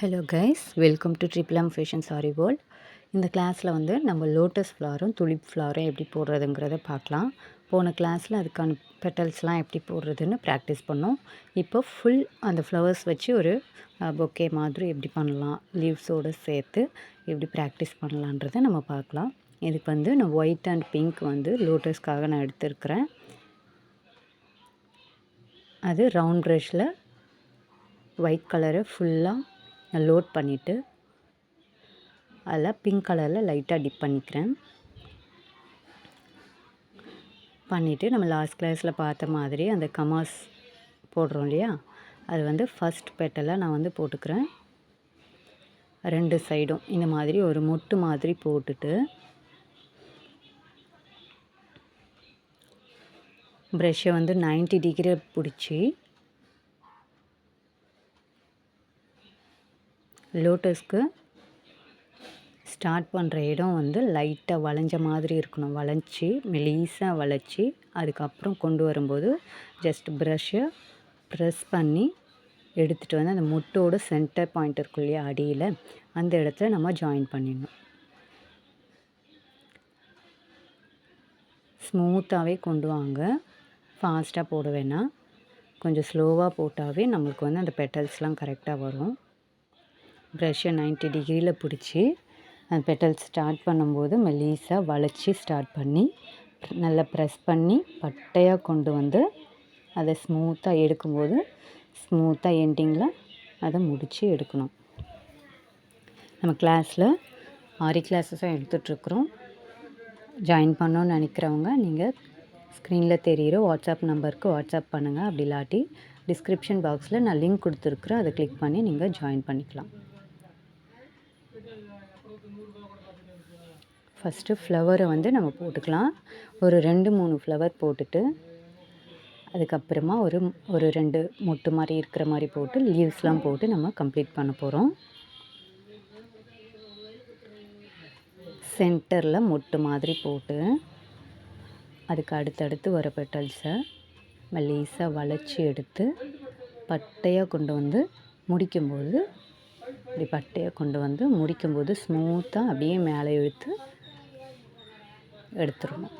Hello guys welcome to Triplum fashion sari world இந்த கிளாஸில் வந்து நம்ம லோட்டஸ் ஃப்ளாரும் துளிப் ஃப்ளாரும் எப்படி போடுறதுங்கிறத பார்க்கலாம். போன கிளாஸில் அதுக்கான பெட்டல்ஸ்லாம் எப்படி போடுறதுன்னு ப்ராக்டிஸ் பண்ணோம். இப்போ ஃபுல் அந்த ஃப்ளவர்ஸ் வச்சு ஒரு பொக்கே மாதிரி எப்படி பண்ணலாம் லீவ்ஸோடு சேர்த்து எப்படி ப்ராக்டிஸ் பண்ணலான்றதை நம்ம பார்க்கலாம். இதுக்கு வந்து நான் ஒயிட் அண்ட் பிங்க் வந்து லோட்டஸ்க்காக நான் எடுத்திருக்கிறேன். அது ரவுண்ட் ப்ரஷில் ஒயிட் கலரை ஃபுல்லாக லோட் பண்ணிவிட்டு அதில் பிங்க் கலரில் லைட்டாக டிப் பண்ணிக்கிறேன். பண்ணிவிட்டு நம்ம லாஸ்ட் கிளாஸில் பார்த்த மாதிரி அந்த கமாஸ் போடுறோம் இல்லையா? அது வந்து ஃபஸ்ட் பெட்டலாக நான் வந்து போட்டுக்கிறேன். ரெண்டு சைடும் இந்த மாதிரி ஒரு மொட்டு மாதிரி போட்டுட்டு ப்ரெஷ்ஷை வந்து நைன்ட்டி டிகிரி பிடிச்சி லோட்டஸ்க்கு ஸ்டார்ட் பண்ணுற இடம் வந்து லைட்டாக வளைஞ்ச மாதிரி இருக்கணும். வளைஞ்சி மெலீஸாக வளைச்சி அதுக்கப்புறம் கொண்டு வரும்போது ஜஸ்ட் ப்ரஷ்ஷை ப்ரெஸ் பண்ணி எடுத்துகிட்டு வந்து அந்த முட்டோட சென்டர் பாயிண்ட் இருக்கும் இல்லையா அடியில் அந்த இடத்துல நம்ம ஜாயின் பண்ணிடணும். ஸ்மூத்தாகவே கொண்டு வாங்க. ஃபாஸ்ட்டாக போட வேணாம். கொஞ்சம் ஸ்லோவாக போட்டாவே நம்மளுக்கு வந்து அந்த பெட்டல்ஸ்லாம் கரெக்டாக வரும். ப்ரஷ்ஷை நைன்ட்டி டிகிரியில் பிடிச்சி அந்த பெட்டல் ஸ்டார்ட் பண்ணும்போது மெலீஸாக வளைச்சி ஸ்டார்ட் பண்ணி நல்லா ப்ரெஸ் பண்ணி பட்டையாக கொண்டு வந்து அதை ஸ்மூத்தாக எடுக்கும்போது ஸ்மூத்தாக எண்டிங்கில் அதை முடித்து எடுக்கணும். நம்ம கிளாஸில் ஆரி கிளாஸஸும் எடுத்துகிட்ருக்குறோம் ஜாயின் பண்ணோன்னு நினைக்கிறவங்க நீங்கள் ஸ்க்ரீனில் தெரிகிற வாட்ஸ்அப் நம்பருக்கு வாட்ஸ்அப் பண்ணுங்கள் அப்படி இல்லாட்டி டிஸ்கிரிப்ஷன் பாக்ஸில் நான் லிங்க் கொடுத்துருக்குறேன். அதை கிளிக் பண்ணி நீங்கள் ஜாயின் பண்ணிக்கலாம். ஃபஸ்ட்டு ஃப்ளவரை வந்து நம்ம போட்டுக்கலாம். ஒரு ரெண்டு மூணு ஃப்ளவர் போட்டுட்டு அதுக்கப்புறமா ஒரு ஒரு ரெண்டு மொட்டு மாதிரி இருக்கிற மாதிரி போட்டு லீவ்ஸ்லாம் போட்டு நம்ம கம்ப்ளீட் பண்ண போகிறோம் சென்டரில் மொட்டு மாதிரி போட்டு அதுக்கு அடுத்தடுத்து வர பெட்டல்ஸை மெல்லீஸாக வளைச்சி எடுத்து பட்டையாக கொண்டு வந்து முடிக்கும்போது இப்படி பட்டையை கொண்டு வந்து முடிக்கும்போது ஸ்மூத்தாக அப்படியே மேலே இழுத்து எடுத்துடணும்.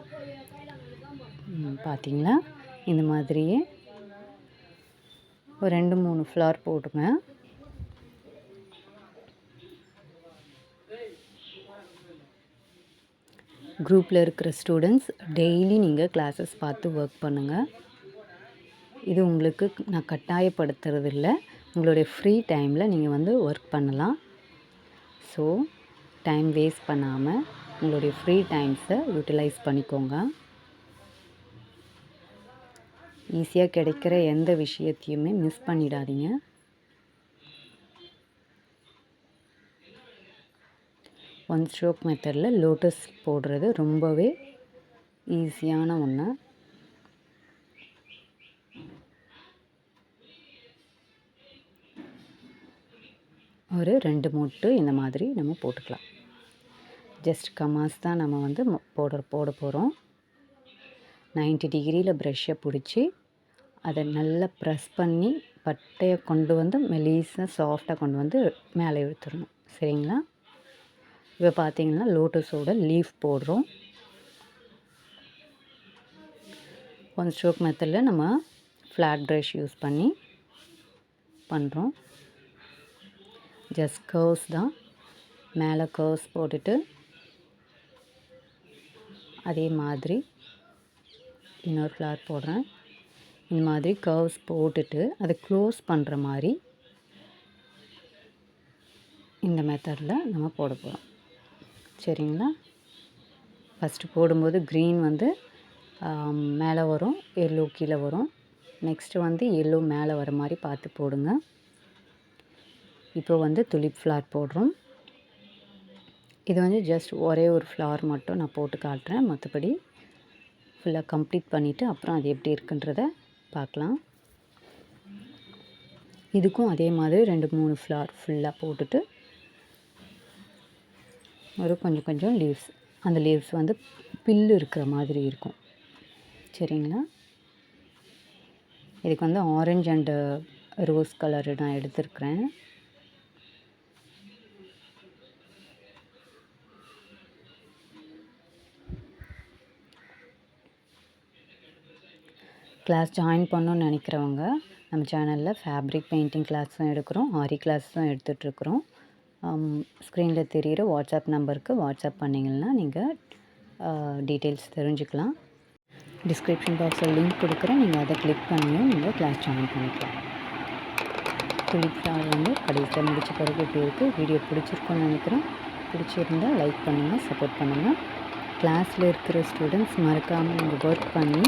பார்த்தீங்களா இந்த மாதிரியே ஒரு ரெண்டு மூணு ஃப்ளார் போட்டுங்க குரூப்பில் இருக்கிற ஸ்டூடெண்ட்ஸ் டெய்லி நீங்கள் கிளாஸஸ் பார்த்து ஒர்க் பண்ணுங்கள் இது உங்களுக்கு நான் கட்டாயப்படுத்துறது இல்லை உங்களுடைய ஃப்ரீ டைமில் நீங்கள் வந்து ஒர்க் பண்ணலாம். ஸோ டைம் வேஸ்ட் பண்ணாமல் உங்களுடைய ஃப்ரீ டைம்ஸை யூட்டிலைஸ் பண்ணிக்கோங்க. ஈஸியாக கிடைக்கிற எந்த விஷயத்தையுமே மிஸ் பண்ணிடாதீங்க. ஒன் ஸ்ட்ரோக் மெத்தடில் லோட்டஸ் போடுறது ரொம்பவே ஈஸியான ஒன்று ஒரு ரெண்டு மூட்டு இந்த மாதிரி நம்ம போட்டுக்கலாம். ஜஸ்ட் கமாஸ் தான் நம்ம வந்து போட போட போகிறோம் நைன்ட்டி டிகிரியில் ப்ரெஷ்ஷை பிடிச்சி அதை நல்லா ப்ரெஸ் பண்ணி பட்டையை கொண்டு வந்து மெலீஸாக சாஃப்டாக கொண்டு வந்து மேலே இழுத்துடணும். சரிங்களா? இப்போ பார்த்தீங்கன்னா லோட்டஸோட லீஃப் போடுறோம். ஒன் ஸ்ட்ரோக் மெத்தடில் நம்ம ஃப்ளாட் ப்ரஷ் யூஸ் பண்ணி பண்ணுறோம் ஜஸ்ட் கர்வ்ஸ் தான். மேலே கர்வ்ஸ் போட்டுட்டு அதே மாதிரி இன்னொரு ஃப்ளார் போடுறேன். இந்த மாதிரி கர்வ்ஸ் போட்டுட்டு அதை க்ளோஸ் பண்ணுற மாதிரி இந்த மெத்தடில் நம்ம போட போகிறோம் சரிங்களா? ஃபஸ்ட்டு போடும்போது க்ரீன் வந்து மேலே வரும் எல்லோ கீழே வரும். நெக்ஸ்ட்டு வந்து எல்லோ மேலே வர மாதிரி பார்த்து போடுங்க. இப்போ வந்து துளிப் ஃப்ளார் போடுறோம். இது வந்து ஜஸ்ட் ஒரே ஒரு ஃப்ளார் மட்டும் நான் போட்டு காட்டுறேன். மற்றபடி ஃபுல்லாக கம்ப்ளீட் பண்ணிவிட்டு அப்புறம் அது எப்படி இருக்குன்றத பார்க்கலாம். இதுக்கும் அதே மாதிரி ரெண்டு மூணு ஃப்ளார் ஃபுல்லாக போட்டுட்டு ஒரு கொஞ்சம் கொஞ்சம் லீவ்ஸ் அந்த லீவ்ஸ் வந்து பில்லு இருக்கிற மாதிரி இருக்கும். சரிங்களா? இதுக்கு வந்து ஆரஞ்ச் அண்டு ரோஸ் கலரு நான் எடுத்துருக்குறேன். கிளாஸ் ஜாயின் பண்ணணும்னு நினைக்கிறவங்க நம்ம சேனலில் ஃபேப்ரிக் பெயிண்டிங் கிளாஸும் எடுக்கிறோம் ஆரி கிளாஸும் எடுத்துகிட்ருக்குறோம் ஸ்க்ரீனில் தெரிகிற வாட்ஸ்அப் நம்பருக்கு வாட்ஸ்அப் பண்ணிங்கன்னா நீங்கள் டீட்டெயில்ஸ் தெரிஞ்சுக்கலாம். டிஸ்கிரிப்ஷன் பாக்ஸில் லிங்க் கொடுக்குறேன் நீங்கள் அதை கிளிக் பண்ணி நீங்கள் கிளாஸ் ஜாயின் பண்ணிக்கலாம். குளிக்காக வந்து கடைசியில் முடிச்ச பிறகு இப்படி இருக்குது வீடியோ பிடிச்சிருக்குன்னு நினைக்கிறேன். பிடிச்சிருந்தா லைக் பண்ணுங்கள் சப்போர்ட் பண்ணுங்கள் கிளாஸில் இருக்கிற ஸ்டூடெண்ட்ஸ் மறக்காமல் நீங்கள் ஒர்க் பண்ணி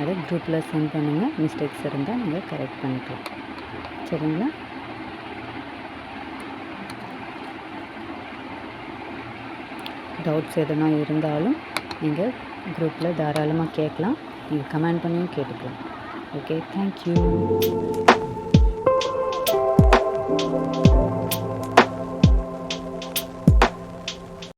அதை குரூப்பில் சென்ட் பண்ணுங்கள் மிஸ்டேக்ஸ் இருந்தால் நீங்கள் கரெக்ட் பண்ணிக்கலாம். சரிங்களா? டவுட்ஸ் எதனா இருந்தாலும் நீங்கள் குரூப்பில் தாராளமாக கேட்கலாம். நீங்கள் கமெண்ட் பண்ணியும் கேட்டுக்கலாம். Okay thank you